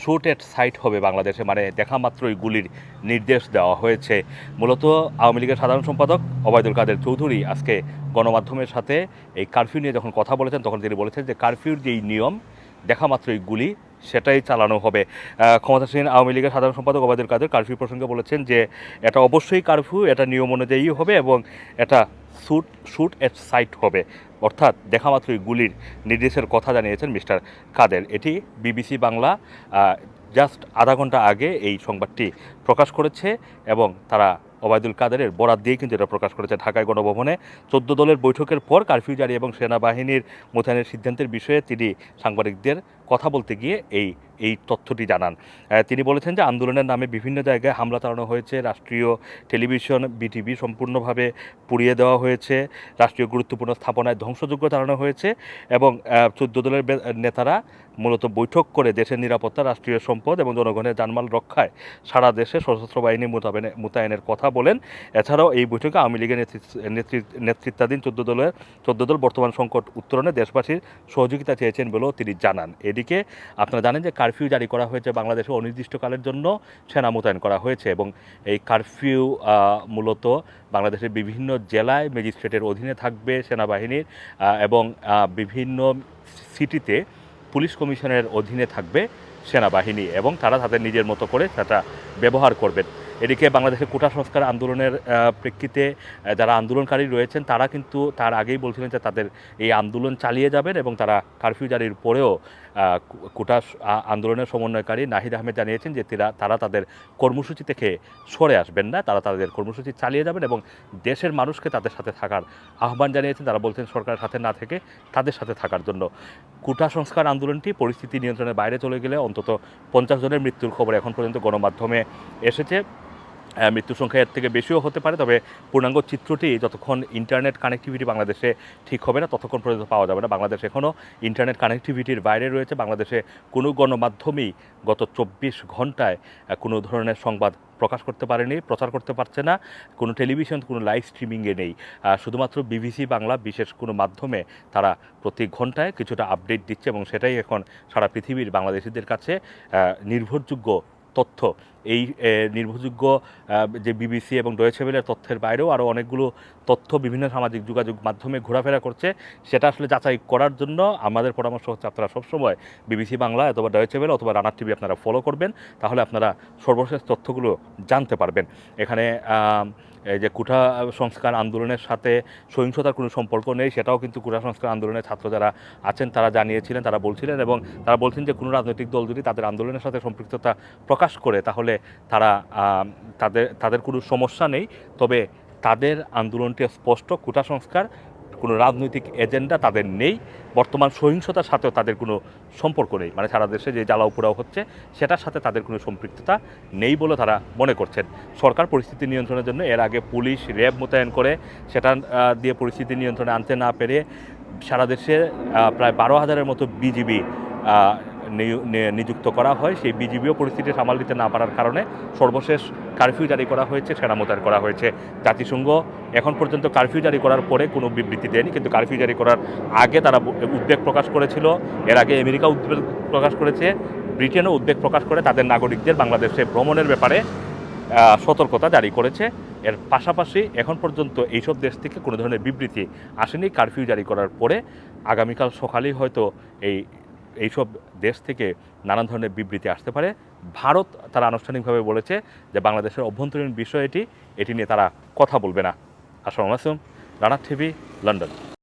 Shoot এট site হবে বাংলাদেশে মানে দেখা মাত্রই গুলির নির্দেশ দেওয়া হয়েছে। মূলত আওয়ামী লীগের সাধারণ সম্পাদক ওবায়দুল কাদের চৌধুরী আজকে গণমাধ্যমের সাথে এই কারফিউ নিয়ে যখন কথা বলেছেন, তখন তিনি বলেছেন যে কারফিউর যে এই নিয়ম, দেখা মাত্রই গুলি সেটাই চালানো হবে। ক্ষমতাসীন আওয়ামী লীগের সাধারণ সম্পাদক ওবায়দুল কাদের কারফিউ প্রসঙ্গে বলেছেন যে, এটা অবশ্যই কারফিউ, এটা নিয়ম অনুযায়ী হবে এবং এটা শুট শুট এট সাইট হবে। অর্থাৎ দেখা মাত্রই গুলির নির্দেশের কথা জানিয়েছেন মিস্টার কাদের। এটি বিবিসি বাংলা জাস্ট আধা ঘণ্টা আগে এই সংবাদটি প্রকাশ করেছে এবং তারা ওবায়দুল কাদেরের বরাত দিয়ে কিন্তু এটা প্রকাশ করেছে ঢাকায় গণভবনে। চোদ্দ দলের বৈঠকের পর কারফিউ জারি এবং সেনাবাহিনীর মোতায়েনের সিদ্ধান্তের বিষয়ে তিনি সাংবাদিকদের কথা বলতে গিয়ে এই এই তথ্যটি জানান। তিনি বলেছেন যে আন্দোলনের নামে বিভিন্ন জায়গায় হামলা চালানো হয়েছে। রাষ্ট্রীয় টেলিভিশন, বিটিভি সম্পূর্ণভাবে পুড়িয়ে দেওয়া হয়েছে। রাষ্ট্রীয় গুরুত্বপূর্ণ স্থাপনায় ধ্বংসযোগ্য চালানো হয়েছে এবং চোদ্দ দলের নেতারা মূলত বৈঠক করে দেশের নিরাপত্তা, রাষ্ট্রীয় সম্পদ এবং জনগণের জানমাল রক্ষায় সারা দেশে সশস্ত্র বাহিনী মোতাবেনে, মোতায়েনের কথা বলেন। এছাড়াও এই বৈঠকে আওয়ামী লীগের নেতৃত্ব- নেতৃত্ব- নেতৃত্বাধীন চোদ্দ দলের, চোদ্দ দল বর্তমান সংকট উত্তরণে দেশবাসীর সহযোগিতা চেয়েছেন বলেও তিনি জানান। এদিকে আপনারা জানেন যে কারফিউ জারি করা হয়েছে বাংলাদেশে অনির্দিষ্টকালের জন্য সেনা মোতায়েন করা হয়েছে এবং এই কারফিউ মূলত বাংলাদেশের বিভিন্ন জেলায় ম্যাজিস্ট্রেটের অধীনে থাকবে সেনাবাহিনীর এবং বিভিন্ন সিটিতে পুলিশ কমিশনের অধীনে থাকবে সেনাবাহিনী এবং তারা তাদের নিজের মতো করে সেটা ব্যবহার করবেন। এদিকে বাংলাদেশের কোটা সংস্কার আন্দোলনের প্রেক্ষিতে যারা আন্দোলনকারী রয়েছেন, তারা কিন্তু তার আগেই বলছিলেন যে তাদের এই আন্দোলন চালিয়ে যাবেন এবং তারা কারফিউ জারির পরেও কোটা আন্দোলনের সমন্বয়কারী নাহিদ আহমেদ জানিয়েছেন যে তারা তারা তাদের কর্মসূচি থেকে সরে আসবেন না, তারা তাদের কর্মসূচি চালিয়ে যাবেন এবং দেশের মানুষকে তাদের সাথে থাকার আহ্বান জানিয়েছেন। তারা বলছেন সরকারের সাথে না থেকে তাদের সাথে থাকার জন্য। কোটা সংস্কার আন্দোলনটি পরিস্থিতি নিয়ন্ত্রণের বাইরে চলে গেলে অন্তত পঞ্চাশ জনের মৃত্যুর খবর এখন পর্যন্ত গণমাধ্যমে এসেছে। মৃত্যু সংখ্যা এর থেকে বেশিও হতে পারে, তবে পূর্ণাঙ্গ চিত্রটি যতক্ষণ ইন্টারনেট কানেক্টিভিটি বাংলাদেশে ঠিক হবে না, ততক্ষণ পর্যন্ত পাওয়া যাবে না। বাংলাদেশ এখনও ইন্টারনেট কানেক্টিভিটির বাইরে রয়েছে। বাংলাদেশে কোনো গণমাধ্যমই গত চব্বিশ ঘন্টায় কোনো ধরনের সংবাদ প্রকাশ করতে পারেনি, প্রচার করতে পারছে না, কোনো টেলিভিশন কোনো লাইভ স্ট্রিমিংয়ে নেই। শুধুমাত্র বিবিসি বাংলা বিশেষ কোনো মাধ্যমে তারা প্রতি ঘন্টায় কিছুটা আপডেট দিচ্ছে এবং সেটাই এখন সারা পৃথিবীর বাংলাদেশিদের কাছে নির্ভরযোগ্য তথ্য। এই নির্ভরযোগ্য যে বিবিসি এবং ডয়েছেবেলের তথ্যের বাইরেও আরও অনেকগুলো তথ্য, বিভিন্ন সামাজিক যোগাযোগ মাধ্যমে ঘোরাফেরা করছে। সেটা আসলে যাচাই করার জন্য আমাদের পরামর্শ হচ্ছে আপনারা সবসময় বিবিসি বাংলা অথবা ডয়েছেবেল অথবা রানার টিভি আপনারা ফলো করবেন। তাহলে আপনারা সর্বশেষ তথ্যগুলো জানতে পারবেন। এখানে যে কুঠা সংস্কার আন্দোলনের সাথে সহিংসতার কোনো সম্পর্ক নেই, সেটাও কিন্তু কুঠা সংস্কার আন্দোলনের ছাত্র যারা আছেন তারা জানিয়েছিলেন, তারা বলছিলেন এবং তারা বলছেন যে কোনো রাজনৈতিক দল যদি তাদের আন্দোলনের সাথে সম্পৃক্ততা প্রকাশ করে তাহলে তারা তাদের তাদের কোনো সমস্যা নেই। তবে তাদের আন্দোলনটি স্পষ্ট কুটা সংস্কার কোনো রাজনৈতিক এজেন্ডা তাদের নেই। বর্তমান সহিংসতার সাথেও তাদের কোনো সম্পর্ক নেই। মানে সারা দেশে যে জ্বালাও পোড়াও হচ্ছে, সেটার সাথে তাদের কোনো সম্পৃক্ততা নেই বলে তারা মনে করছেন। সরকার পরিস্থিতি নিয়ন্ত্রণের জন্য এর আগে পুলিশ র্যাব মোতায়েন করে সেটা দিয়ে পরিস্থিতি নিয়ন্ত্রণে আনতে না পেরে সারা দেশে প্রায় বারো হাজারের মতো বিজিবি নিযুক্ত করা হয়, সেই বিজিবিও পরিস্থিতি সামাল দিতে না পারার কারণে সর্বশেষ কারফিউ জারি করা হয়েছে সেনা মোতায়েন করা হয়েছে। জাতিসংঘ এখন পর্যন্ত কারফিউ জারি করার পরে কোনো বিবৃতি দেয়নি, কিন্তু কারফিউ জারি করার আগে তারা উদ্বেগ প্রকাশ করেছিল। এর আগে আমেরিকা উদ্বেগ প্রকাশ করেছে, ব্রিটেনও উদ্বেগ প্রকাশ করে তাদের নাগরিকদের বাংলাদেশে ভ্রমণের ব্যাপারে সতর্কতা জারি করেছে। এর পাশাপাশি এখন পর্যন্ত এইসব দেশ থেকে কোনো ধরনের বিবৃতি আসেনি কারফিউ জারি করার পরে। আগামীকাল সকালেই হয়তো এই এইসব দেশ থেকে নানান ধরনের বিবৃতি আসতে পারে। ভারত তারা আনুষ্ঠানিকভাবে বলেছে যে, বাংলাদেশের অভ্যন্তরীণ বিষয় এটি এটি নিয়ে তারা কথা বলবে না। Aslam Rana TV, London.